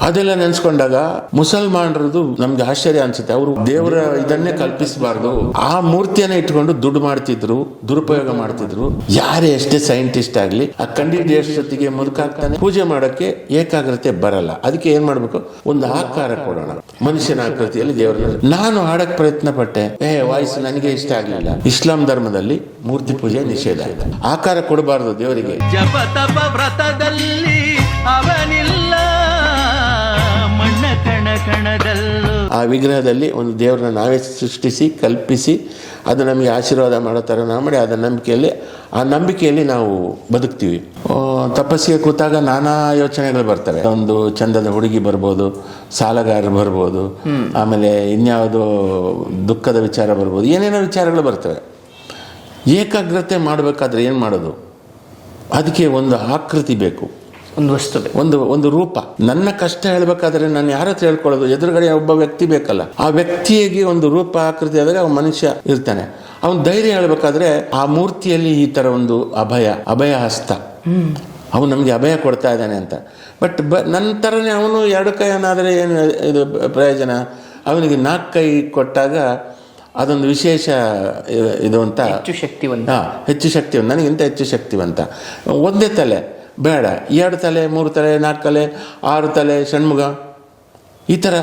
ಅದೆಲ್ಲ ನೆನ್ಸ್ಕೊಂಡಾಗ ಮುಸಲ್ಮಾನರದು ನಮ್ಗೆ ಆಶ್ಚರ್ಯ ಅನ್ಸುತ್ತೆ. ಅವರು ದೇವರ ಇದನ್ನೇ ಕಲ್ಪಿಸಬಾರ್ದು. ಆ ಮೂರ್ತಿಯನ್ನ ಇಟ್ಕೊಂಡು ದುಡ್ಡು ಮಾಡ್ತಿದ್ರು, ದುರುಪಯೋಗ ಮಾಡ್ತಿದ್ರು. ಯಾರೇ ಎಷ್ಟೇ ಸೈಂಟಿಸ್ಟ್ ಆಗ್ಲಿ, ಆ ಕಂಡಿಡಿಯಷ್ಟೊತ್ತಿಗೆ ಮುದುಕಾಗ್ತಾನೆ. ಪೂಜೆ ಮಾಡಕ್ಕೆ ಏಕಾಗ್ರತೆ ಬರಲ್ಲ. ಅದಕ್ಕೆ ಏನ್ ಮಾಡ್ಬೇಕು? ಒಂದು ಆಕಾರ ಕೊಡೋಣ. ಮನುಷ್ಯನ ಆಕೃತಿಯಲ್ಲಿ ದೇವರನ್ನ. ನಾನು ಹಾಡಕ್ ಪ್ರಯತ್ನ ಪಟ್ಟೆ ಏ, ವಾಯ್ಸ್ ನನಗೆ ಇಷ್ಟ ಆಗ್ಲಿಲ್ಲ. ಇಸ್ಲಾಂ ಧರ್ಮದಲ್ಲಿ ಮೂರ್ತಿ ಪೂಜೆ ನಿಷೇಧ. ಆಕಾರ ಕೊಡಬಾರ್ದು ದೇವರಿಗೆ. ಆ ವಿಗ್ರಹದಲ್ಲಿ ಒಂದು ದೇವರನ್ನ ನಾವೇ ಸೃಷ್ಟಿಸಿ ಕಲ್ಪಿಸಿ ಅದು ನಮಗೆ ಆಶೀರ್ವಾದ ಮಾಡೋ ಥರ ನಾವು ಮಾಡಿ ಅದರ ನಂಬಿಕೆಯಲ್ಲಿ ಆ ನಂಬಿಕೆಯಲ್ಲಿ ನಾವು ಬದುಕ್ತೀವಿ. ತಪಸ್ಸಿಗೆ ಕೂತಾಗ ನಾನಾ ಯೋಚನೆಗಳು ಬರ್ತವೆ. ಒಂದು ಚಂದದ ಹುಡುಗಿ ಬರ್ಬೋದು ಸಾಲಗಾರರು ಬರ್ಬೋದು ಆಮೇಲೆ ಇನ್ಯಾವುದೋ ದುಃಖದ ವಿಚಾರ ಬರ್ಬೋದು ಏನೇನೋ ವಿಚಾರಗಳು ಬರ್ತವೆ. ಏಕಾಗ್ರತೆ ಮಾಡಬೇಕಾದ್ರೆ ಏನು ಮಾಡೋದು? ಅದಕ್ಕೆ ಒಂದು ಆಕೃತಿ ಬೇಕು. ಒಂದು ವಸ್ತು. ಒಂದು ಒಂದು ರೂಪ. ನನ್ನ ಕಷ್ಟ ಹೇಳ್ಬೇಕಾದ್ರೆ ನಾನು ಯಾರ ಹತ್ರ ಹೇಳ್ಕೊಳ್ಳೋದು? ಎದುರುಗಡೆ ಒಬ್ಬ ವ್ಯಕ್ತಿ ಬೇಕಲ್ಲ. ಆ ವ್ಯಕ್ತಿಯಾಗಿ ಒಂದು ರೂಪ ಆಕೃತಿ ಆದಾಗ ಅವನ ಮನುಷ್ಯ ಇರ್ತಾನೆ. ಅವನು ಧೈರ್ಯ ಹೇಳ್ಬೇಕಾದ್ರೆ ಆ ಮೂರ್ತಿಯಲ್ಲಿ ಈ ತರ ಒಂದು ಅಭಯ ಅಭಯ ಹಸ್ತ. ಅವನು ನಮಗೆ ಅಭಯ ಕೊಡ್ತಾ ಇದ್ದಾನೆ ಅಂತ. ಬಟ್ ಬ ನನ್ನ ಥರನೇ ಅವನು ಎರಡು ಕೈಯನ್ನಾದರೆ ಏನು ಇದು ಪ್ರಯೋಜನ? ಅವನಿಗೆ ನಾಲ್ಕು ಕೈ ಕೊಟ್ಟಾಗ ಅದೊಂದು ವಿಶೇಷ ಇದು ಅಂತ. ಹೆಚ್ಚು ಶಕ್ತಿವಂತ. ಹೆಚ್ಚು ಶಕ್ತಿವಂತ. ನನಗಿಂತ ಹೆಚ್ಚು ಶಕ್ತಿವಂತ. ಒಂದೇ ತಲೆ. ಬೇಡ. ಎರಡು ತಲೆ, ಮೂರು ತಲೆ, ನಾಲ್ಕು ತಲೆ, ಆರು ತಲೆ ಷಣ್ಮುಗ ಈ ಥರ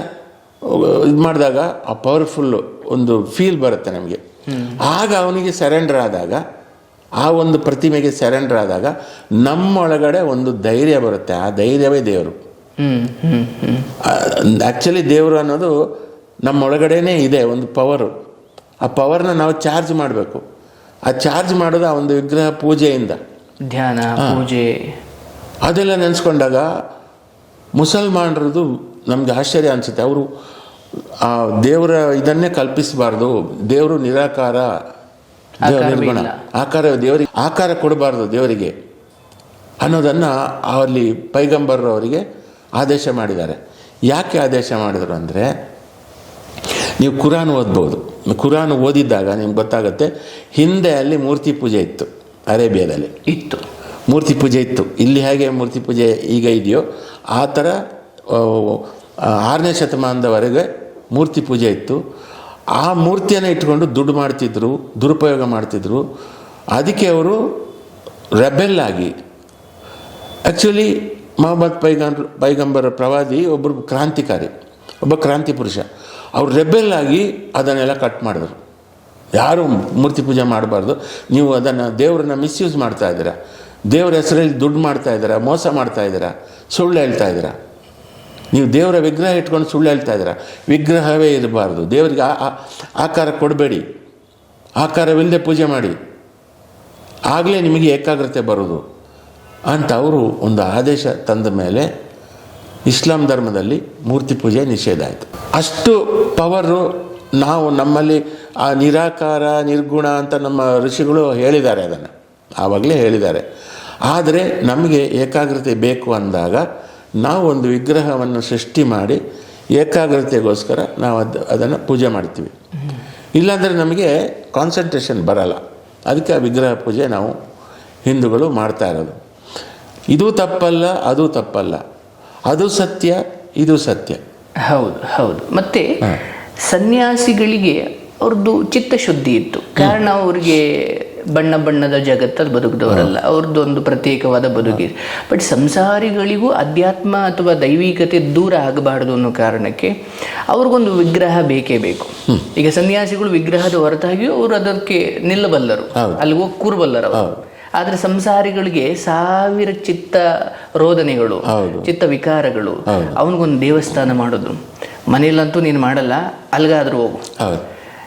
ಇದು ಮಾಡಿದಾಗ ಆ ಪವರ್ಫುಲ್ಲು ಒಂದು ಫೀಲ್ ಬರುತ್ತೆ ನಮಗೆ. ಆಗ ಅವನಿಗೆ ಸರೆಂಡರ್ ಆದಾಗ, ಆ ಒಂದು ಪ್ರತಿಮೆಗೆ ಸರೆಂಡರ್ ಆದಾಗ ನಮ್ಮೊಳಗಡೆ ಒಂದು ಧೈರ್ಯ ಬರುತ್ತೆ. ಆ ಧೈರ್ಯವೇ ದೇವರು. ಆ್ಯಕ್ಚುಲಿ ದೇವರು ಅನ್ನೋದು ನಮ್ಮೊಳಗಡೆನೇ ಇದೆ, ಒಂದು ಪವರು ಆ ಪವರ್ನ ನಾವು ಚಾರ್ಜ್ ಮಾಡಬೇಕು. ಆ ಚಾರ್ಜ್ ಮಾಡೋದು ಆ ಒಂದು ವಿಗ್ರಹ ಪೂಜೆಯಿಂದ. ಧ್ಯಾನ ಪೂಜೆ. ಅದೆಲ್ಲ ನೆನೆಸ್ಕೊಂಡಾಗ ಮುಸಲ್ಮಾನರದು ನಮ್ಗೆ ಆಶ್ಚರ್ಯ ಅನಿಸುತ್ತೆ. ಅವರು ಆ ದೇವರ ಇದನ್ನೇ ಕಲ್ಪಿಸಬಾರ್ದು. ದೇವರು ನಿರಾಕಾರ ಆಕಾರ ದೇವರಿಗೆ ಆಕಾರ ಕೊಡಬಾರ್ದು ದೇವರಿಗೆ ಅನ್ನೋದನ್ನು ಅಲ್ಲಿ ಪೈಗಂಬರ್ ಅವರಿಗೆ ಆದೇಶ ಮಾಡಿದ್ದಾರೆ. ಯಾಕೆ ಆದೇಶ ಮಾಡಿದರು ಅಂದರೆ ನೀವು ಕುರಾನ್ ಓದ್ಬೋದು. ಕುರಾನ್ ಓದಿದ್ದಾಗ ನಿಮ್ಗೆ ಗೊತ್ತಾಗುತ್ತೆ ಹಿಂದೆ ಅಲ್ಲಿ ಮೂರ್ತಿ ಪೂಜೆ ಇತ್ತು. ಅರೇಬಿಯಾದಲ್ಲಿ ಇತ್ತು. ಮೂರ್ತಿ ಪೂಜೆ ಇತ್ತು. ಇಲ್ಲಿ ಹೇಗೆ ಮೂರ್ತಿ ಪೂಜೆ ಈಗ ಇದೆಯೋ, ಆ ಥರ ಆರನೇ ಶತಮಾನದವರೆಗೆ ಮೂರ್ತಿ ಪೂಜೆ ಇತ್ತು. ಆ ಮೂರ್ತಿಯನ್ನು ಇಟ್ಕೊಂಡು ದುಡ್ಡು ಮಾಡ್ತಿದ್ರು, ದುರುಪಯೋಗ ಮಾಡ್ತಿದ್ರು. ಅದಕ್ಕೆ ಅವರು ರೆಬೆಲ್ ಆಗಿ ಆ್ಯಕ್ಚುಲಿ ಮೊಹಮ್ಮದ್ ಪೈಗಂ ಪೈಗಂಬರ ಪ್ರವಾದಿ ಒಬ್ಬರು ಕ್ರಾಂತಿಕಾರಿ, ಒಬ್ಬ ಕ್ರಾಂತಿ ಪುರುಷ. ಅವ್ರು ರೆಬೆಲ್ ಆಗಿ ಅದನ್ನೆಲ್ಲ ಕಟ್ ಮಾಡಿದ್ರು. ಯಾರು ಮೂರ್ತಿ ಪೂಜೆ ಮಾಡಬಾರ್ದು. ನೀವು ಅದನ್ನು ದೇವರನ್ನ ಮಿಸ್ಯೂಸ್ ಮಾಡ್ತಾ ಇದ್ದೀರಾ? ದೇವರ ಹೆಸರಲ್ಲಿ ದುಡ್ಡು ಮಾಡ್ತಾ ಇದ್ದೀರಾ? ಮೋಸ ಮಾಡ್ತಾ ಇದ್ದೀರಾ? ಸುಳ್ಳು ಹೇಳ್ತಾ ಇದ್ದೀರಾ? ನೀವು ದೇವರ ವಿಗ್ರಹ ಇಟ್ಕೊಂಡು ಸುಳ್ಳು ಹೇಳ್ತಾ ಇದ್ದೀರಾ? ವಿಗ್ರಹವೇ ಇರಬಾರ್ದು. ದೇವರಿಗೆ ಆ- ಆಕಾರ ಕೊಡಬೇಡಿ. ಆಕಾರವಿಲ್ಲದೆ ಪೂಜೆ ಮಾಡಿ. ಆಗಲೇ ನಿಮಗೆ ಏಕಾಗ್ರತೆ ಬರೋದು ಅಂತ ಅವರು ಒಂದು ಆದೇಶ ತಂದ ಮೇಲೆ ಇಸ್ಲಾಂ ಧರ್ಮದಲ್ಲಿ ಮೂರ್ತಿ ಪೂಜೆ ನಿಷೇಧ ಆಯಿತು. ಅಷ್ಟು ಪವರು ನಾವು ನಮ್ಮಲ್ಲಿ ಆ ನಿರಾಕಾರ ನಿರ್ಗುಣ ಅಂತ ನಮ್ಮ ಋಷಿಗಳು ಹೇಳಿದ್ದಾರೆ ಅದನ್ನು. ಆವಾಗಲೇ ಹೇಳಿದ್ದಾರೆ. ಆದರೆ ನಮಗೆ ಏಕಾಗ್ರತೆ ಬೇಕು ಅಂದಾಗ ನಾವು ಒಂದು ವಿಗ್ರಹವನ್ನು ಸೃಷ್ಟಿ ಮಾಡಿ ಏಕಾಗ್ರತೆಗೋಸ್ಕರ ನಾವು ಅದು ಅದನ್ನು ಪೂಜೆ ಮಾಡ್ತೀವಿ. ಇಲ್ಲಾಂದರೆ ನಮಗೆ ಕಾನ್ಸಂಟ್ರೇಷನ್ ಬರಲ್ಲ. ಅದಕ್ಕೆ ಆ ವಿಗ್ರಹ ಪೂಜೆ ನಾವು ಹಿಂದೂಗಳು ಮಾಡ್ತಾ ಇರೋದು. ಇದು ತಪ್ಪಲ್ಲ ಅದು ತಪ್ಪಲ್ಲ. ಅದು ಸತ್ಯ ಇದು ಸತ್ಯ. ಹೌದು ಹೌದು. ಮತ್ತೆ ಸನ್ಯಾಸಿಗಳಿಗೆ ಅವ್ರದ್ದು ಚಿತ್ತಶುದ್ಧಿ ಇತ್ತು. ಕಾರಣ ಅವ್ರಿಗೆ ಬಣ್ಣ ಬಣ್ಣದ ಜಗತ್ತಲ್ಲಿ ಬದುಕಿದವರಲ್ಲ. ಅವ್ರದ್ದು ಒಂದು ಪ್ರತ್ಯೇಕವಾದ ಬದುಕಿದೆ. ಬಟ್ ಸಂಸಾರಿಗಳಿಗೂ ಅಧ್ಯಾತ್ಮ ಅಥವಾ ದೈವಿಕತೆ ದೂರ ಆಗಬಾರದು ಅನ್ನೋ ಕಾರಣಕ್ಕೆ ಅವ್ರಿಗೊಂದು ವಿಗ್ರಹ ಬೇಕೇ ಬೇಕು. ಈಗ ಸನ್ಯಾಸಿಗಳು ವಿಗ್ರಹದ ಹೊರತಾಗಿಯೂ ಅವರು ಅದಕ್ಕೆ ನಿಲ್ಲಬಲ್ಲರು. ಹೌದು. ಅಲ್ಲಿ ಹೋಗಿ ಕೂರಬಲ್ಲರು ಅವರು. ಆದರೆ ಸಂಸಾರಿಗಳಿಗೆ ಸಾವಿರ ಚಿತ್ತ ರೋದನೆಗಳು ಚಿತ್ತ ವಿಕಾರಗಳು. ಅವನಿಗೊಂದು ದೇವಸ್ಥಾನ ಮಾಡೋದು. ಮನೆಯಲ್ಲಂತೂ ನೀನು ಮಾಡಲ್ಲ ಅಲ್ಗಾದ್ರೂ ಹೋಗು.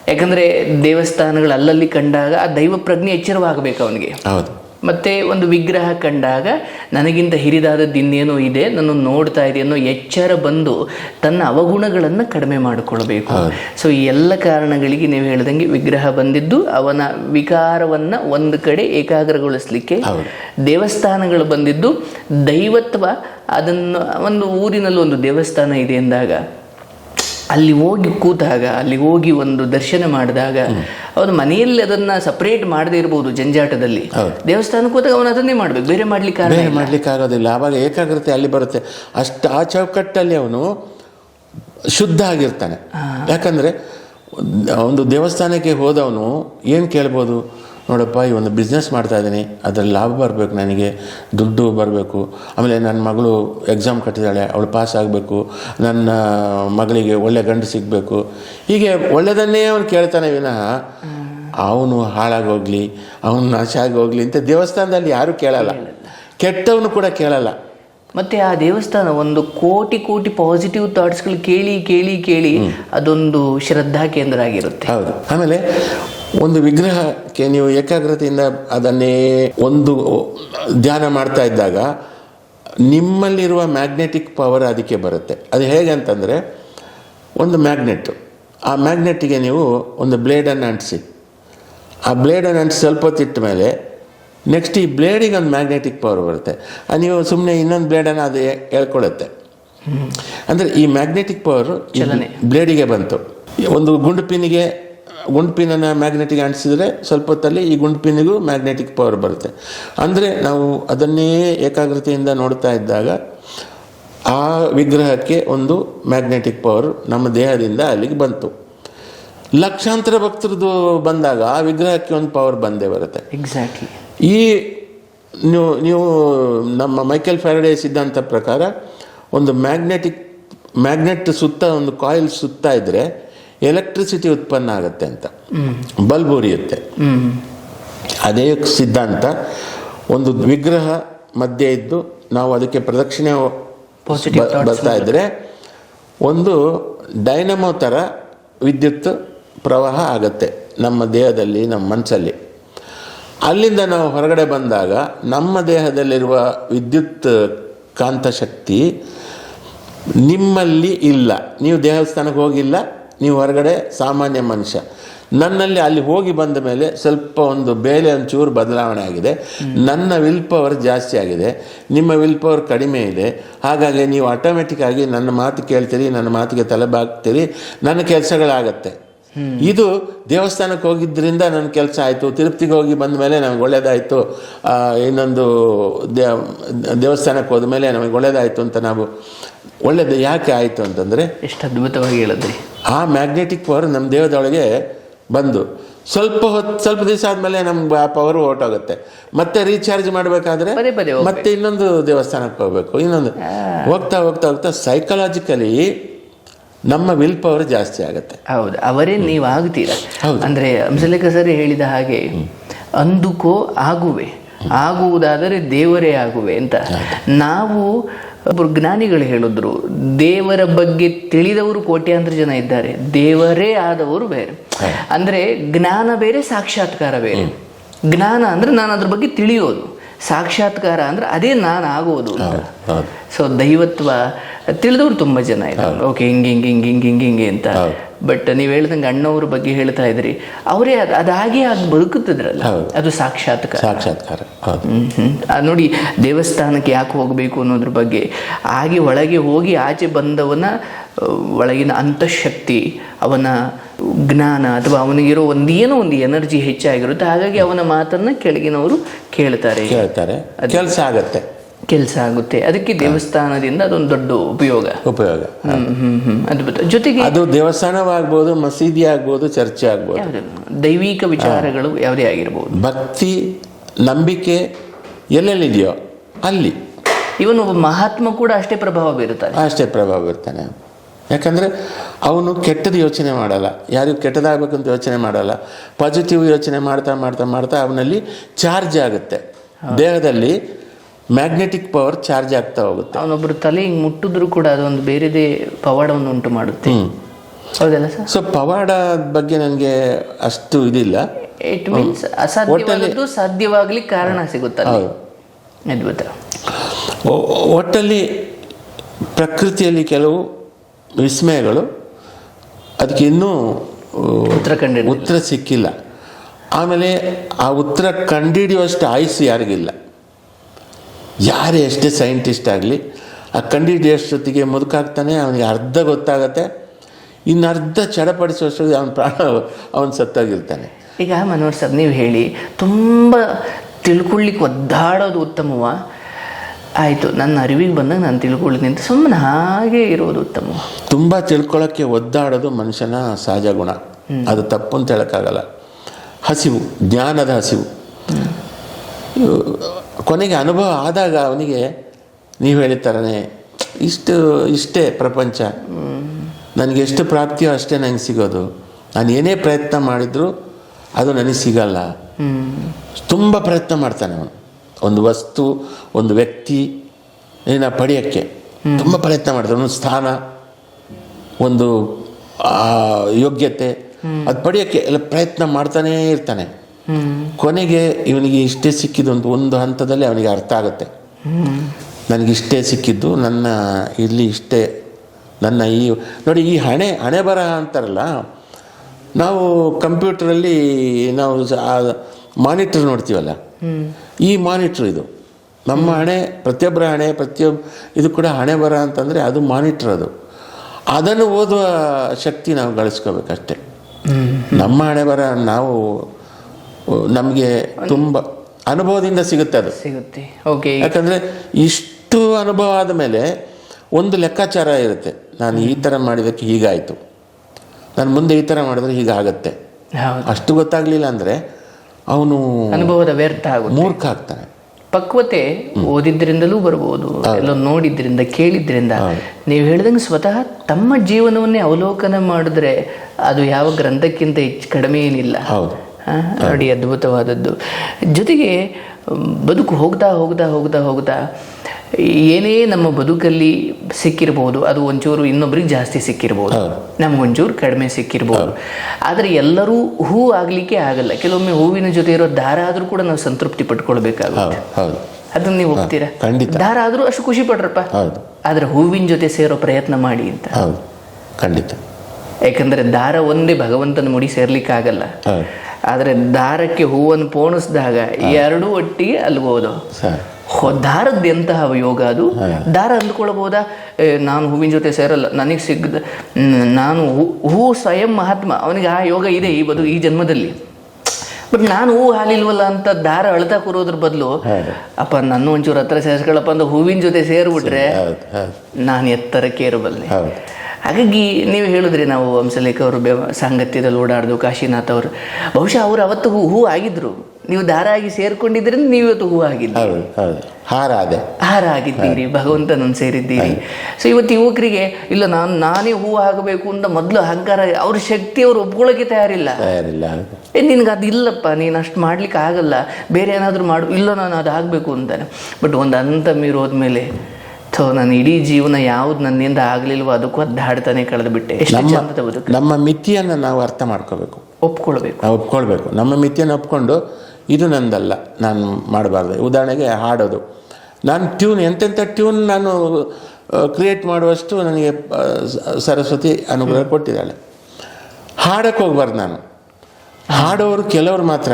ಯಾಕಂದ್ರೆ ದೇವಸ್ಥಾನಗಳು ಅಲ್ಲಲ್ಲಿ ಕಂಡಾಗ ಆ ದೈವ ಪ್ರಜ್ಞೆ ಎಚ್ಚರವಾಗಬೇಕು ಅವನಿಗೆ. ಹೌದು. ಮತ್ತೆ ಒಂದು ವಿಗ್ರಹ ಕಂಡಾಗ ನನಗಿಂತ ಹಿರಿದಾದದ್ದು ಇನ್ನೇನೋ ಇದೆ ನಾನು ನೋಡ್ತಾ ಇದೆ ಅನ್ನೋ ಎಚ್ಚರ ಬಂದು ತನ್ನ ಅವಗುಣಗಳನ್ನು ಕಡಿಮೆ ಮಾಡಿಕೊಳ್ಬೇಕು. ಸೊ ಈ ಎಲ್ಲ ಕಾರಣಗಳಿಗೆ ನೀವು ಹೇಳ್ದಂಗೆ ವಿಗ್ರಹ ಬಂದಿದ್ದು ಅವನ ವಿಕಾರವನ್ನ ಒಂದು ಕಡೆ ಏಕಾಗ್ರಗೊಳಿಸ್ಲಿಕ್ಕೆ ದೇವಸ್ಥಾನಗಳು ಬಂದಿದ್ದು ದೈವತ್ವ ಅದನ್ನು ಒಂದು ಊರಿನಲ್ಲಿ ಒಂದು ದೇವಸ್ಥಾನ ಇದೆ ಎಂದಾಗ ಅಲ್ಲಿ ಹೋಗಿ ಕೂತಾಗ ಅಲ್ಲಿ ಹೋಗಿ ಒಂದು ದರ್ಶನ ಮಾಡಿದಾಗ ಅವನು ಮನೆಯಲ್ಲಿ ಅದನ್ನ ಸಪರೇಟ್ ಮಾಡದೇ ಇರಬಹುದು ಜಂಜಾಟದಲ್ಲಿ. ದೇವಸ್ಥಾನಕ್ಕೆ ಹೋದಾಗ ಅವನು ಅದನ್ನೇ ಮಾಡ್ಬೇಕು. ಬೇರೆ ಮಾಡ್ಲಿಕ್ಕೆ ಮಾಡ್ಲಿಕ್ಕೆ ಆಗೋದಿಲ್ಲ. ಆವಾಗ ಏಕಾಗ್ರತೆ ಅಲ್ಲಿ ಬರುತ್ತೆ. ಅಷ್ಟು ಆ ಚೌಕಟ್ಟಲ್ಲಿ ಅವನು ಶುದ್ಧ ಆಗಿರ್ತಾನೆ. ಯಾಕಂದರೆ ಒಂದು ದೇವಸ್ಥಾನಕ್ಕೆ ಹೋದವನು ಏನು ಕೇಳ್ಬೋದು? ನೋಡಪ್ಪ ಈ ಒಂದು ಬಿಸ್ನೆಸ್ ಮಾಡ್ತಾ ಇದ್ದೀನಿ. ಅದರಲ್ಲಿ ಲಾಭ ಬರಬೇಕು ನನಗೆ ದುಡ್ಡು ಬರಬೇಕು. ಆಮೇಲೆ ನನ್ನ ಮಗಳು ಎಕ್ಸಾಮ್ ಕಟ್ಟಿದ್ದಾಳೆ ಅವಳು ಪಾಸ್ ಆಗಬೇಕು. ನನ್ನ ಮಗಳಿಗೆ ಒಳ್ಳೆ ಗಂಡು ಸಿಗಬೇಕು. ಹೀಗೆ ಒಳ್ಳೆಯದನ್ನೇ ಅವನು ಕೇಳ್ತಾನೆ ವಿನಃ ಅವನು ಹಾಳಾಗೋಗ್ಲಿ ಅವನು ನಾಶ ಆಗೋಗ್ಲಿ ಅಂತ ದೇವಸ್ಥಾನದಲ್ಲಿ ಯಾರೂ ಕೇಳಲ್ಲ. ಕೆಟ್ಟವನು ಕೂಡ ಕೇಳಲ್ಲ. ಮತ್ತೆ ಆ ದೇವಸ್ಥಾನ ಒಂದು ಕೋಟಿ ಕೋಟಿ ಪಾಸಿಟಿವ್ ಥಾಟ್ಸ್ಗಳು ಕೇಳಿ ಕೇಳಿ ಕೇಳಿ ಅದೊಂದು ಶ್ರದ್ಧಾ ಕೇಂದ್ರ ಆಗಿರುತ್ತೆ. ಹೌದು. ಆಮೇಲೆ ಒಂದು ವಿಗ್ರಹಕ್ಕೆ ನೀವು ಏಕಾಗ್ರತೆಯಿಂದ ಅದನ್ನೇ ಒಂದು ಧ್ಯಾನ ಮಾಡ್ತಾ ಇದ್ದಾಗ ನಿಮ್ಮಲ್ಲಿರುವ ಮ್ಯಾಗ್ನೆಟಿಕ್ ಪವರ್ ಅದಕ್ಕೆ ಬರುತ್ತೆ. ಅದು ಹೇಗೆ ಅಂತಂದರೆ ಒಂದು ಮ್ಯಾಗ್ನೆಟ್. ಆ ಮ್ಯಾಗ್ನೆಟ್ಟಿಗೆ ನೀವು ಒಂದು ಬ್ಲೇಡನ್ನು ಅಂಟಿಸಿ. ಆ ಬ್ಲೇಡನ್ನು ಅಂಟಿಸಿ ಸ್ವಲ್ಪ ಹೊತ್ತಿಟ್ಟ ಮೇಲೆ ನೆಕ್ಸ್ಟ್ ಈ ಬ್ಲೇಡಿಗೆ ಒಂದು ಮ್ಯಾಗ್ನೆಟಿಕ್ ಪವರ್ ಬರುತ್ತೆ. ಆ ನೀವು ಸುಮ್ಮನೆ ಇನ್ನೊಂದು ಬ್ಲೇಡನ್ನು ಅದು ಹೇಳ್ಕೊಳ್ಳುತ್ತೆ. ಅಂದರೆ ಈ ಮ್ಯಾಗ್ನೆಟಿಕ್ ಪವರ್. ಬ್ಲೇಡಿಗೆ ಬಂತು. ಒಂದು ಗುಂಡು ಪಿನ್ನಿಗೆ ಗುಂಡು ಪಿನ್ನನ್ನು ಮ್ಯಾಗ್ನೆಟಿಗೆ ಅಂಟಿಸಿದರೆ ಸ್ವಲ್ಪ ಹೊತ್ತಲ್ಲಿ ಈ ಗುಂಡು ಪಿನ್ನಿಗೂ ಮ್ಯಾಗ್ನೆಟಿಕ್ ಪವರ್ ಬರುತ್ತೆ. ಅಂದರೆ ನಾವು ಅದನ್ನೇ ಏಕಾಗ್ರತೆಯಿಂದ ನೋಡ್ತಾ ಇದ್ದಾಗ ಆ ವಿಗ್ರಹಕ್ಕೆ ಒಂದು ಮ್ಯಾಗ್ನೆಟಿಕ್ ಪವರ್ ನಮ್ಮ ದೇಹದಿಂದ ಅಲ್ಲಿಗೆ ಬಂತು. ಲಕ್ಷಾಂತರ ಭಕ್ತರದ್ದು ಬಂದಾಗ ಆ ವಿಗ್ರಹಕ್ಕೆ ಒಂದು ಪವರ್ ಬಂದೇ ಬರುತ್ತೆ. ಎಕ್ಸಾಕ್ಟ್ಲಿ ಈ ನೀವು ನೀವು ನಮ್ಮ ಮೈಕೆಲ್ ಫ್ಯಾರಡೆ ಸಿದ್ಧಾಂತ ಪ್ರಕಾರ ಒಂದು ಮ್ಯಾಗ್ನೆಟಿಕ್ ಮ್ಯಾಗ್ನೆಟ್ ಸುತ್ತ ಒಂದು ಕಾಯಿಲ್ ಸುತ್ತ ಇದ್ದರೆ ಎಲೆಕ್ಟ್ರಿಸಿಟಿ ಉತ್ಪನ್ನ ಆಗುತ್ತೆ ಅಂತ. ಬಲ್ಬ್ ಉರಿಯುತ್ತೆ. ಅದೇ ಸಿದ್ಧಾಂತ. ಒಂದು ವಿಗ್ರಹ ಮಧ್ಯೆ ಇದ್ದು ನಾವು ಅದಕ್ಕೆ ಪ್ರದಕ್ಷಿಣೆ ಬರ್ತಾ ಇದ್ದರೆ ಒಂದು ಡೈನಮೋ ಥರ ವಿದ್ಯುತ್ ಪ್ರವಾಹ ಆಗತ್ತೆ ನಮ್ಮ ದೇಹದಲ್ಲಿ ನಮ್ಮ ಮನಸ್ಸಲ್ಲಿ. ಅಲ್ಲಿಂದ ನಾವು ಹೊರಗಡೆ ಬಂದಾಗ ನಮ್ಮ ದೇಹದಲ್ಲಿರುವ ವಿದ್ಯುತ್ ಕಾಂತಶಕ್ತಿ ನಿಮ್ಮಲ್ಲಿ ಇಲ್ಲ. ನೀವು ದೇವಸ್ಥಾನಕ್ಕೆ ಹೋಗಿಲ್ಲ ನೀವು ಹೊರಗಡೆ ಸಾಮಾನ್ಯ ಮನುಷ್ಯ. ನನ್ನಲ್ಲಿ ಅಲ್ಲಿ ಹೋಗಿ ಬಂದ ಮೇಲೆ ಸ್ವಲ್ಪ ಒಂದು ಬೇಲೆ ಒಂಚೂರು ಬದಲಾವಣೆ ಆಗಿದೆ. ನನ್ನ ವಿಲ್ ಪವರ್ ಜಾಸ್ತಿ ಆಗಿದೆ. ನಿಮ್ಮ ವಿಲ್ ಪವರ್ ಕಡಿಮೆ ಇದೆ. ಹಾಗಾಗಿ ನೀವು ಆಟೋಮೆಟಿಕ್ ಆಗಿ ನನ್ನ ಮಾತು ಕೇಳ್ತೀರಿ ನನ್ನ ಮಾತಿಗೆ ತಲೆಬಾಗ್ತೀರಿ ನನ್ನ ಕೆಲಸಗಳಾಗತ್ತೆ. ಇದು ದೇವಸ್ಥಾನಕ್ಕೆ ಹೋಗಿದ್ದರಿಂದ ನನ್ನ ಕೆಲಸ ಆಯಿತು. ತಿರುಪ್ತಿಗೆ ಹೋಗಿ ಬಂದ ಮೇಲೆ ನಮಗೆ ಒಳ್ಳೇದಾಯಿತು. ಆ, ಇನ್ನೊಂದು ದೇವ ದೇವಸ್ಥಾನಕ್ಕೆ ಹೋದ ಮೇಲೆ ನಮಗೆ ಒಳ್ಳೇದಾಯಿತು ಅಂತ ನಾವು ಒಳ್ಳೇದು ಯಾಕೆ ಆಯಿತು ಅಂತಂದರೆ ಎಷ್ಟು ಅದ್ಭುತವಾಗಿ ಹೇಳಿದ್ರಿ. ಆ ಮ್ಯಾಗ್ನೆಟಿಕ್ ಪವರ್ ನಮ್ಮ ದೇಹದೊಳಗೆ ಬಂದು. ಸ್ವಲ್ಪ ಹೊತ್ತು ಸ್ವಲ್ಪ ದಿವಸ ಆದಮೇಲೆ ನಮ್ಗೆ ಆ ಪವರು ಆಗುತ್ತೆ ಮತ್ತೆ ರೀಚಾರ್ಜ್ ಮಾಡಬೇಕಾದ್ರೆ ಮತ್ತೆ ಇನ್ನೊಂದು ದೇವಸ್ಥಾನಕ್ಕೆ ಹೋಗಬೇಕು. ಇನ್ನೊಂದು ಹೋಗ್ತಾ ಹೋಗ್ತಾ ಹೋಗ್ತಾ ಸೈಕಲಾಜಿಕಲಿ ನಮ್ಮ ವಿಲ್ ಪವರ್ ಜಾಸ್ತಿ ಆಗುತ್ತೆ. ಹೌದು. ಅವರೇ ನೀವು ಆಗ್ತೀರಾ? ಅಂದರೆ ಅಂದ್ರೆ ಹಂಸಲೇಖ ಸರ್ ಹೇಳಿದ ಹಾಗೆ ಅಂದುಕೋ ಆಗುವೆ. ಆಗುವುದಾದರೆ ದೇವರೇ ಆಗುವೆ ಅಂತ. ನಾವು ಒಬ್ಬರು ಜ್ಞಾನಿಗಳು ಹೇಳಿದ್ರು ದೇವರ ಬಗ್ಗೆ ತಿಳಿದವರು ಕೋಟ್ಯಾಂತರ ಜನ ಇದ್ದಾರೆ ದೇವರೇ ಆದವರು ಬೇರೆ. ಅಂದ್ರೆ ಜ್ಞಾನ ಬೇರೆ ಸಾಕ್ಷಾತ್ಕಾರ ಬೇರೆ. ಜ್ಞಾನ ಅಂದ್ರೆ ನಾನು ಅದ್ರ ಬಗ್ಗೆ ತಿಳಿಯೋದು ಸಾಕ್ಷಾತ್ಕಾರ ಅಂದ್ರೆ ಅದೇ ನಾನು ಆಗೋದು ಅಂತ ಸೊ ದೈವತ್ವ ತಿಳಿದವರು ತುಂಬಾ ಜನ ಇದ್ದಾರೆ ಓಕೆ ಹಿಂಗೆ ಹಿಂಗೆ ಹಿಂಗೆ ಹಿಂಗೆ ಹಿಂಗೆ ಹಿಂಗೆ ಅಂತ. ಬಟ್ ನೀವು ಹೇಳ್ದಂಗೆ ಅಣ್ಣವ್ರ ಬಗ್ಗೆ ಹೇಳ್ತಾ ಇದ್ರಿ ಅವರೇ ಅದು ಅದಾಗೆ ಅದು ಬದುಕುತ್ತಿದ್ರಲ್ಲ. ಅದು ಸಾಕ್ಷಾತ್ಕಾರ. ಸಾಕ್ಷಾತ್ಕಾರ. ನೋಡಿ ದೇವಸ್ಥಾನಕ್ಕೆ ಯಾಕೆ ಹೋಗಬೇಕು ಅನ್ನೋದ್ರ ಬಗ್ಗೆ ಹಾಗೆ ಒಳಗೆ ಹೋಗಿ ಆಚೆ ಬಂದವನ ಒಳಗಿನ ಅಂತಃಶಕ್ತಿ ಅವನ ಜ್ಞಾನ ಅಥವಾ ಅವನಿಗಿರೋ ಒಂದೇನೋ ಒಂದು ಎನರ್ಜಿ ಹೆಚ್ಚಾಗಿರುತ್ತೆ. ಹಾಗಾಗಿ ಅವನ ಮಾತನ್ನ ಕೆಳಗಿನವರು ಕೇಳ್ತಾರೆ ಕೇಳ್ತಾರೆ. ಕೆಲಸ ಆಗತ್ತೆ. ಕೆಲಸ ಆಗುತ್ತೆ. ಅದಕ್ಕೆ ದೇವಸ್ಥಾನದಿಂದ ಅದೊಂದು ದೊಡ್ಡ ಉಪಯೋಗ. ಉಪಯೋಗ. ಅದ್ಭುತ ಜೊತೆಗೆ ಅದು ದೇವಸ್ಥಾನವಾಗ್ಬೋದು ಮಸೀದಿ ಆಗ್ಬೋದು ಚರ್ಚೆ ಆಗ್ಬೋದು. ದೈವಿಕ ವಿಚಾರಗಳು ಯಾವುದೇ ಆಗಿರ್ಬೋದು. ಭಕ್ತಿ ನಂಬಿಕೆ ಎಲ್ಲೆಲ್ಲಿದೆಯೋ ಅಲ್ಲಿ. ಇವನು ಒಬ್ಬ ಮಹಾತ್ಮ ಕೂಡ ಅಷ್ಟೇ ಪ್ರಭಾವ ಬೀರುತ್ತಾನೆ. ಅಷ್ಟೇ ಪ್ರಭಾವ ಬೀರ್ತಾನೆ ಯಾಕಂದರೆ ಅವನು ಕೆಟ್ಟದ್ದು ಯೋಚನೆ ಮಾಡಲ್ಲ. ಯಾರಿಗೂ ಕೆಟ್ಟದಾಗಬೇಕಂತ ಯೋಚನೆ ಮಾಡಲ್ಲ. ಪಾಸಿಟಿವ್ ಯೋಚನೆ ಮಾಡ್ತಾ ಮಾಡ್ತಾ ಮಾಡ್ತಾ ಅವನಲ್ಲಿ ಚಾರ್ಜ್ ಆಗುತ್ತೆ. ದೇಹದಲ್ಲಿ ಮ್ಯಾಗ್ನೆಟಿಕ್ ಪವರ್ ಚಾರ್ಜ್ ಆಗ್ತಾ ಹೋಗುತ್ತೆ. ಅವನೊಬ್ರು ತಲೆ ಹಿಂಗೆ ಮುಟ್ಟಿದ್ರು ಕೂಡ ಅದೊಂದು ಬೇರೆದೇ ಪವಾಡವನ್ನು ಉಂಟು ಮಾಡುತ್ತೆ. ಹೌದಲ್ಲ ಸರ್? ಸೊ ಪವಾಡ ಬಗ್ಗೆ ನನಗೆ ಅಷ್ಟು ಇದಿಲ್ಲ. ಇಟ್ ಮೀನ್ಸ್ ಅಸಾಧ್ಯವಾದದ್ದು ಸಾಧ್ಯವಾಗಲಿ ಕಾರಣ ಸಿಗುತ್ತಲ್ಲ. ಅದ್ಭುತ. ಒಟ್ಟಲ್ಲಿ ಪ್ರಕೃತಿಯಲ್ಲಿ ಕೆಲವು ವಿಸ್ಮಯಗಳು ಅದಕ್ಕೆ ಇನ್ನೂ ಉತ್ತರ ಕಂಡಿಡಿ ಉತ್ತರ ಸಿಕ್ಕಿಲ್ಲ. ಆಮೇಲೆ ಆ ಉತ್ತರ ಕಂಡಿಡಿಯುವಷ್ಟು ಆಯುಸ್ಸು ಯಾರಿಗಿಲ್ಲ. ಯಾರೇ ಎಷ್ಟೇ ಸೈಂಟಿಸ್ಟ್ ಆಗಲಿ ಆ ಕಂಡುಹಿಡಿಯೋಷ್ಟೊತ್ತಿಗೆ ಮುದುಕಾಗ್ತಾನೆ ಅವನಿಗೆ ಅರ್ಧ ಗೊತ್ತಾಗತ್ತೆ. ಇನ್ನು ಅರ್ಧ ಚಡಪಡಿಸುವಷ್ಟು ಅವನ ಪ್ರಾಣ ಅವನು ಸತ್ತಾಗಿರ್ತಾನೆ. ಈಗ ಮನೋಹರ್ ಸರ್ ನೀವು ಹೇಳಿ ತುಂಬ ತಿಳ್ಕೊಳ್ಳಿಕ್ಕೆ ಒದ್ದಾಡೋದು ಉತ್ತಮವ? ಆಯಿತು ನನ್ನ ಅರಿವಿಗೆ ಬಂದಾಗ ನಾನು ತಿಳ್ಕೊಳ್ಳಿ ಅಂತ ಸುಮ್ಮನೆ ಹಾಗೆ ಇರೋದು ಉತ್ತಮ. ತುಂಬ ತಿಳ್ಕೊಳ್ಳೋಕ್ಕೆ ಒದ್ದಾಡೋದು ಮನುಷ್ಯನ ಸಹಜ ಗುಣ. ಅದು ತಪ್ಪು ಅಂತ ಹೇಳೋಕ್ಕಾಗಲ್ಲ. ಹಸಿವು ಜ್ಞಾನದ ಹಸಿವು. ಕೊನೆಗೆ ಅನುಭವ ಆದಾಗ ಅವನಿಗೆ ನೀವು ಹೇಳಿದ ಇಷ್ಟು, ಇಷ್ಟೇ ಪ್ರಪಂಚ. ನನಗೆ ಎಷ್ಟು ಪ್ರಾಪ್ತಿಯೋ ಅಷ್ಟೇ ನನಗೆ ಸಿಗೋದು. ನಾನು ಏನೇ ಪ್ರಯತ್ನ ಮಾಡಿದರೂ ಅದು ನನಗೆ ಸಿಗಲ್ಲ. ತುಂಬ ಪ್ರಯತ್ನ ಮಾಡ್ತಾನೆ ಅವನು. ಒಂದು ವಸ್ತು, ಒಂದು ವ್ಯಕ್ತಿ ಏನ ಪಡೆಯೋಕ್ಕೆ ತುಂಬ ಪ್ರಯತ್ನ ಮಾಡ್ತಾನೆ. ಒಂದು ಸ್ಥಾನ, ಒಂದು ಯೋಗ್ಯತೆ, ಅದು ಪಡೆಯೋಕ್ಕೆ ಎಲ್ಲ ಪ್ರಯತ್ನ ಮಾಡ್ತಾನೇ ಇರ್ತಾನೆ. ಕೊನೆಗೆ ಇವನಿಗೆ ಇಷ್ಟೇ ಸಿಕ್ಕಿದ್ದು ಒಂದು ಒಂದು ಹಂತದಲ್ಲಿ ಅವನಿಗೆ ಅರ್ಥ ಆಗುತ್ತೆ. ನನಗೆ ಇಷ್ಟೇ ಸಿಕ್ಕಿದ್ದು ನನ್ನ ಇಲ್ಲಿ ಇಷ್ಟೇ ನನ್ನ ಈ ನೋಡಿ ಈ ಹಣೆ ಹಣೆ ಬರ ಅಂತಾರಲ್ಲ ನಾವು ಕಂಪ್ಯೂಟ್ರಲ್ಲಿ ನಾವು ಮಾನಿಟ್ರ್ ನೋಡ್ತೀವಲ್ಲ? ಈ ಮಾನಿಟ್ರ್ ಇದು. ನಮ್ಮ ಹಣೆ ಪ್ರತಿಯೊಬ್ಬರ ಹಣೆ ಪ್ರತಿಯೊಬ್ಬ ಇದು ಕೂಡ ಹಣೆ ಬರ ಅಂತಂದರೆ ಅದು ಮಾನಿಟ್ರ್ ಅದು. ಅದನ್ನು ಓದುವ ಶಕ್ತಿ ನಾವು ಗಳಿಸ್ಕೋಬೇಕಷ್ಟೆ. ನಮ್ಮ ಹಣೆ ಬರ ನಾವು ನಮಗೆ ತುಂಬ ಅನುಭವದಿಂದ ಸಿಗುತ್ತೆ ಅದು. ಸಿಗುತ್ತೆ. ಓಕೆ ಯಾಕಂದರೆ ಇಷ್ಟು ಅನುಭವ ಆದ ಮೇಲೆ ಒಂದು ಲೆಕ್ಕಾಚಾರ ಇರುತ್ತೆ. ನಾನು ಈ ಥರ ಮಾಡಿದ್ದಕ್ಕೆ ಹೀಗಾಯಿತು. ನಾನು ಮುಂದೆ ಈ ಥರ ಮಾಡಿದ್ರೆ ಹೀಗಾಗತ್ತೆ. ಅಷ್ಟು ಗೊತ್ತಾಗಲಿಲ್ಲ ಅಂದರೆ ಅವನು ಅನುಭವದ ವ್ಯರ್ಥ ಆಗುತ್ತೆ. ಮೂರ್ಖ ಆಗ್ತಾನೆ. ಪಕ್ವತೆ ಓದಿದ್ರಿಂದಲೂ ಬರ್ಬೋದು ಎಲ್ಲ ನೋಡಿದ್ರಿಂದ ಕೇಳಿದ್ರಿಂದ. ನೀವು ಹೇಳಿದಂಗೆ ಸ್ವತಃ ತಮ್ಮ ಜೀವನವನ್ನೇ ಅವಲೋಕನ ಮಾಡಿದ್ರೆ ಅದು ಯಾವ ಗ್ರಂಥಕ್ಕಿಂತ ಹೆಚ್ಚು ಕಡಿಮೆ ಏನಿಲ್ಲ. ಹೌದು. ನೋಡಿ ಅದ್ಭುತವಾದದ್ದು. ಜೊತೆಗೆ ಬದುಕು ಹೋಗ್ತಾ ಹೋಗ್ತಾ ಹೋಗ್ತಾ ಹೋಗ್ತಾ ಏನೇ ನಮ್ಮ ಬದುಕಲ್ಲಿ ಸಿಕ್ಕಿರ್ಬೋದು ಅದು ಒಂಚೂರು ಇನ್ನೊಬ್ರಿಗೆ ಜಾಸ್ತಿ ಸಿಕ್ಕಿರ್ಬೋದು ನಮ್ಗೆ ನಮ್ಗೊಂಚೂರು ಕಡಿಮೆ ಸಿಕ್ಕಿರ್ಬೋದು. ಆದರೆ ಎಲ್ಲರೂ ಹೂ ಆಗಲಿಕ್ಕೆ ಆಗಲ್ಲ. ಕೆಲವೊಮ್ಮೆ ಹೂವಿನ ಜೊತೆ ಇರೋ ದಾರ ಆದರೂ ಕೂಡ ನಾವು ಸಂತೃಪ್ತಿ ಪಟ್ಕೊಳ್ಬೇಕಾಗುತ್ತೆ. ಅದನ್ನ ನೀವು ಒಪ್ತೀರಾ. ದಾರ ಆದರೂ ಅಷ್ಟು ಖುಷಿ ಪಡ್ರಪ್ಪ ಆದರೆ ಹೂವಿನ ಜೊತೆ ಸೇರೋ ಪ್ರಯತ್ನ ಮಾಡಿ ಅಂತ. ಖಂಡಿತ. ಯಾಕಂದ್ರೆ ದಾರ ಒಂದೇ ಭಗವಂತನ ಮುಡಿ ಸೇರ್ಲಿಕ್ಕಾಗಲ್ಲ. ಆದರೆ ದಾರಕ್ಕೆ ಹೂವನ್ನು ಪೋಣಿಸಿದಾಗ ಎರಡೂ ಒಟ್ಟಿಗೆ ಅಲ್ಬೋದು. ದಾರದ ಎಂತಹ ಯೋಗ ಅದು? ದಾರ ಅಂದ್ಕೊಳ್ಬೋದಾ? ನಾನು ಹೂವಿನ ಜೊತೆ ಸೇರಲ್ಲ. ನನಗೆ ಸಿಗ್ದ ನಾನು ಹೂ- ಸ್ವಯಂ ಮಹಾತ್ಮ. ಅವನಿಗೆ ಆ ಯೋಗ ಇದೆ ಈ ಬದು ಈ ಜನ್ಮದಲ್ಲಿ. ಬಟ್ ನಾನು ಹೂ ಹಾಲಿಲ್ವಲ್ಲ ಅಂತ ದಾರ ಅಳ್ತಾ ಕೂರೋದ್ರ ಬದಲು ಅಪ್ಪ ನನ್ನ ಒಂಚೂರು ಹತ್ರ ಸೇರಿಸ್ಕೊಳ್ಳಪ್ಪ ಅಂತ ಹೂವಿನ ಜೊತೆ ಸೇರಿಬಿಟ್ರೆ ನಾನು ಎತ್ತರಕ್ಕೆ ಏರಬಲ್ಲೆ ಹೌದು. ಹಾಗಾಗಿ ನೀವು ಹೇಳಿದ್ರಿ ನಾವು ಹಂಸಲೇಖ ಅವರು ಬೆ ಸಾಂಗತ್ಯದಲ್ಲಿ ಓಡಾಡ್ದು ಕಾಶಿನಾಥ್ ಅವರು. ಬಹುಶಃ ಅವರು ಅವತ್ತು ಹೂ ಹೂ ಆಗಿದ್ರು. ನೀವು ದಾರ ಆಗಿ ಸೇರ್ಕೊಂಡಿದ್ರಿಂದ ನೀವು ಇವತ್ತು ಹೂ ಆಗಿದ್ದೀರಿ. ಹಾರ ಅದೇ ಆಗಿದ್ದೀರಿ ಭಗವಂತನನ್ನು ಸೇರಿದ್ದೀರಿ. ಸೊ ಇವತ್ತು ಯುವಕರಿಗೆ ಇಲ್ಲ ನಾನು ನಾನೇ ಹೂ ಆಗಬೇಕು ಅಂತ ಮೊದಲು ಅಹಂಕಾರ ಅವ್ರ ಶಕ್ತಿ ಅವರು ಒಪ್ಕೊಳ್ಳೋಕೆ ತಯಾರಿಲ್ಲ. ತಯಾರಿಲ್ಲ. ಏ ನಿನ್ಗೆ ಅದು ಇಲ್ಲಪ್ಪ ನೀನು ಅಷ್ಟು ಮಾಡ್ಲಿಕ್ಕೆ ಆಗಲ್ಲ. ಬೇರೆ ಏನಾದರೂ ಮಾಡು ಇಲ್ಲ ನಾನು ಅದು ಆಗಬೇಕು ಅಂತಾನೆ. ಬಟ್ ಒಂದು ಹಂತ ಮೀರೋದ್ಮೇಲೆ ಥೋ ನನ್ನ ಇಡೀ ಜೀವನ ಯಾವ್ದು ನನ್ನಿಂದ ಆಗ್ಲಿಲ್ವೋ ಅದಕ್ಕೂ ಒದ್ದಾಡ್ತಾನೆ ಕಳೆದು ಬಿಟ್ಟೆ. ಎಷ್ಟು ನಮ್ಮ ಚಂದದ ಬದುಕು. ನಮ್ಮ ಮಿತಿಯನ್ನು ನಾವು ಅರ್ಥ ಮಾಡ್ಕೋಬೇಕು. ಒಪ್ಕೊಳ್ಬೇಕು. ನಾವು ಒಪ್ಕೊಳ್ಬೇಕು. ನಮ್ಮ ಮಿತಿಯನ್ನು ಒಪ್ಕೊಂಡು ಇದು ನಂದಲ್ಲ ನಾನು ಮಾಡಬಾರ್ದು. ಉದಾಹರಣೆಗೆ ಹಾಡೋದು. ನಾನು ಟ್ಯೂನ್ ಎಂತೆಂಥ ಟ್ಯೂನ್ ನಾನು ಕ್ರಿಯೇಟ್ ಮಾಡುವಷ್ಟು ನನಗೆ ಸರಸ್ವತಿ ಅನುಗ್ರಹ ಕೊಟ್ಟಿದ್ದಾಳೆ. ಹಾಡಕ್ಕೆ ಹೋಗ್ಬಾರ್ದು ನಾನು. ಹಾಡೋರು ಕೆಲವರು ಮಾತ್ರ.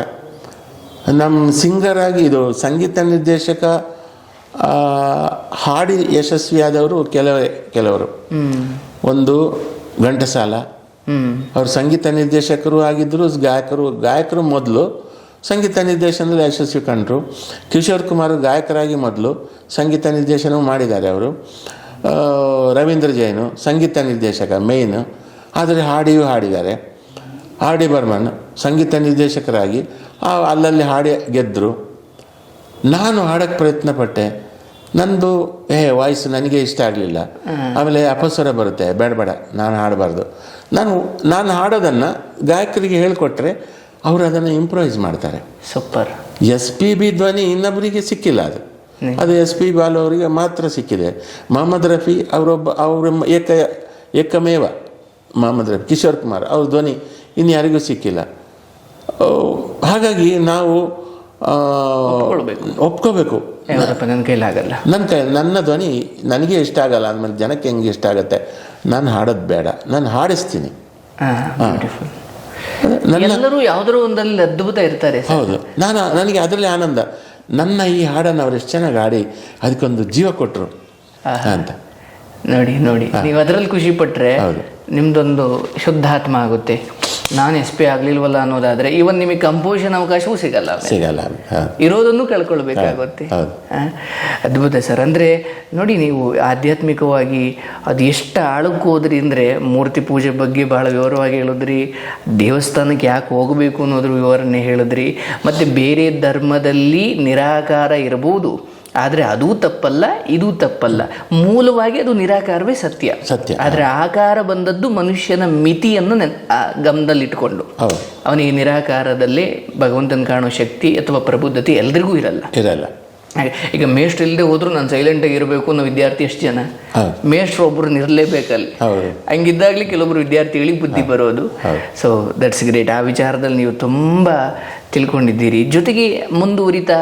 ನಮ್ಮ ಸಿಂಗರಾಗಿ ಇದು ಸಂಗೀತ ನಿರ್ದೇಶಕ ಹಾಡಿ ಯಶಸ್ವಿಯಾದವರು ಕೆಲವೇ, ಕೆಲವರು. ಒಂದು ಘಂಟಸಾಲ. ಅವರು ಸಂಗೀತ ನಿರ್ದೇಶಕರು ಆಗಿದ್ದರು ಗಾಯಕರು ಗಾಯಕರು ಮೊದಲು. ಸಂಗೀತ ನಿರ್ದೇಶನದಲ್ಲಿ ಯಶಸ್ವಿ ಕಂಡರು. ಕಿಶೋರ್ ಕುಮಾರ್ ಗಾಯಕರಾಗಿ ಮೊದಲು. ಸಂಗೀತ ನಿರ್ದೇಶನ ಮಾಡಿದ್ದಾರೆ ಅವರು. ರವೀಂದ್ರ ಜೈನು, ಸಂಗೀತ ನಿರ್ದೇಶಕ ಮೇಯ್ನು ಆದರೆ ಹಾಡಿಯೂ ಹಾಡಿದ್ದಾರೆ. ಆರ್ ಡಿ ಬರ್ಮನ್, ಸಂಗೀತ ನಿರ್ದೇಶಕರಾಗಿ ಅಲ್ಲಲ್ಲಿ ಹಾಡಿ ಗೆದ್ದರು ನಾನು ಹಾಡೋಕ್ಕೆ ಪ್ರಯತ್ನ ಪಟ್ಟೆ ನಂದು ಏ ವಾಯ್ಸ್ ನನಗೆ ಇಷ್ಟ ಆಗಲಿಲ್ಲ. ಆಮೇಲೆ ಅಪಸ್ವರ ಬರುತ್ತೆ. ಬೇಡ ಬೇಡ ನಾನು ಹಾಡಬಾರ್ದು. ನಾನು ನಾನು ಹಾಡೋದನ್ನು ಗಾಯಕರಿಗೆ ಹೇಳಿಕೊಟ್ರೆ ಅವರು ಅದನ್ನು ಇಂಪ್ರೂವೈಸ್ ಮಾಡ್ತಾರೆ. ಸೂಪರ್. ಎಸ್ ಪಿ ಬಿ ಧ್ವನಿ ಇನ್ನೊಬ್ಬರಿಗೆ ಸಿಕ್ಕಿಲ್ಲ ಅದು. ಅದು ಎಸ್ ಪಿ ಬಾಲು ಅವರಿಗೆ ಮಾತ್ರ ಸಿಕ್ಕಿದೆ. ಮೊಹಮ್ಮದ್ ರಫಿ ಅವರೊಬ್ಬ ಅವರ ಏಕ ಏಕಮೇವ ಮೊಹಮ್ಮದ್ ರಫಿ ಕಿಶೋರ್ ಕುಮಾರ್ ಅವ್ರ ಧ್ವನಿ ಇನ್ಯಾರಿಗೂ ಸಿಕ್ಕಿಲ್ಲ. ಹಾಗಾಗಿ ನಾವು. ಒಪ್ಕೋಬೇಕು ಯಾವತ್ತಪ್ಪ ನನ್ನ ಕೈಲಾಗಲ್ಲ ನನ್ನ ಕೈ ನನ್ನ ಧ್ವನಿ ನನಗೆ ಇಷ್ಟ ಆಗಲ್ಲ ಅಂದಮೇಲೆ ಜನಕ್ಕೆ ಹೆಂಗೆ ಇಷ್ಟ ಆಗುತ್ತೆ? ನಾನು ಹಾಡೋದು ಬೇಡ ನಾನು ಹಾಡಿಸ್ತೀನಿ. ಎಲ್ಲರೂ ಯಾವ್ದಾರು ಒಂದಲ್ಲಿ ಅದ್ಭುತ ಇರ್ತಾರೆ ಸರ್. ಹೌದು. ನಾನು ನನಗೆ ಅದರಲ್ಲಿ ಆನಂದ. ನನ್ನ ಈ ಹಾಡನ್ನು ಅವ್ರು ಎಷ್ಟು ಚೆನ್ನಾಗಿ ಹಾಡಿ ಅದಕ್ಕೊಂದು ಜೀವ ಕೊಟ್ಟರು ಅಂತ. ನೋಡಿ ನೋಡಿ. ನೀವು ಅದರಲ್ಲಿ ಖುಷಿ ಪಟ್ಟರೆ ಹೌದು. ನಿಮ್ದೊಂದು ಶುದ್ಧಾತ್ಮ ಆಗುತ್ತೆ. ನಾನು ಎಸ್ ಪಿ ಆಗ್ಲಿಲ್ವಲ್ಲ ಅನ್ನೋದಾದ್ರೆ ಇವನ್ ನಿಮಗೆ ಕಂಪೋಷನ್ ಅವಕಾಶವೂ ಸಿಗಲ್ಲ ಸಿಗಲ್ಲ ಇರೋದನ್ನು ಕಳ್ಕೊಳ್ಬೇಕಾಗುತ್ತೆ. ಅದ್ಭುತ ಸರ್. ಅಂದ್ರೆ ನೋಡಿ ನೀವು ಆಧ್ಯಾತ್ಮಿಕವಾಗಿ ಅದು ಎಷ್ಟು ಆಳಕ್ಕೆ ಹೋದ್ರಿ ಅಂದರೆ ಮೂರ್ತಿ ಪೂಜೆ ಬಗ್ಗೆ ಬಹಳ ವಿವರವಾಗಿ ಹೇಳಿದ್ರಿ ದೇವಸ್ಥಾನಕ್ಕೆ ಯಾಕೆ ಹೋಗಬೇಕು ಅನ್ನೋದ್ರ ವಿವರಣೆ ಹೇಳಿದ್ರಿ ಮತ್ತೆ ಬೇರೆ ಧರ್ಮದಲ್ಲಿ ನಿರಾಕಾರ ಇರಬಹುದು. ಆದರೆ ಅದೂ ತಪ್ಪಲ್ಲ ಇದೂ ತಪ್ಪಲ್ಲ. ಮೂಲವಾಗಿ ಅದು ನಿರಾಕಾರವೇ ಸತ್ಯ. ಸತ್ಯ. ಆದರೆ ಆಕಾರ ಬಂದದ್ದು ಮನುಷ್ಯನ ಮಿತಿಯನ್ನು ಗಮನದಲ್ಲಿಟ್ಟುಕೊಂಡು ಅವನಿಗೆ ನಿರಾಕಾರದಲ್ಲಿ ಭಗವಂತನ ಕಾಣೋ ಶಕ್ತಿ ಅಥವಾ ಪ್ರಬುದ್ಧತೆ ಎಲ್ರಿಗೂ ಇರಲ್ಲ. ಇರಲ್ಲ. ಈಗ ಮೇಷ್ಟ್ರು ಇಲ್ಲದೆ ಹೋದ್ರು ನಾನು ಸೈಲೆಂಟಾಗಿ ಇರಬೇಕು ಅನ್ನೋ ವಿದ್ಯಾರ್ಥಿ ಎಷ್ಟು ಜನ. ಮೇಷ್ಟ್ರು ಒಬ್ಬರು ನಿರ್ಲೇಬೇಕಲ್ಲಿ. ಹಂಗಿದ್ದಾಗಲಿ ಕೆಲವೊಬ್ರು ವಿದ್ಯಾರ್ಥಿಗಳಿಗೆ ಬುದ್ಧಿ ಬರೋದು. ಸೊ ದಟ್ಸ್ ಗ್ರೇಟ್ ಆ ವಿಚಾರದಲ್ಲಿ ನೀವು ತುಂಬ ತಿಳ್ಕೊಂಡಿದ್ದೀರಿ. ಜೊತೆಗೆ ಮುಂದುವರಿತಾ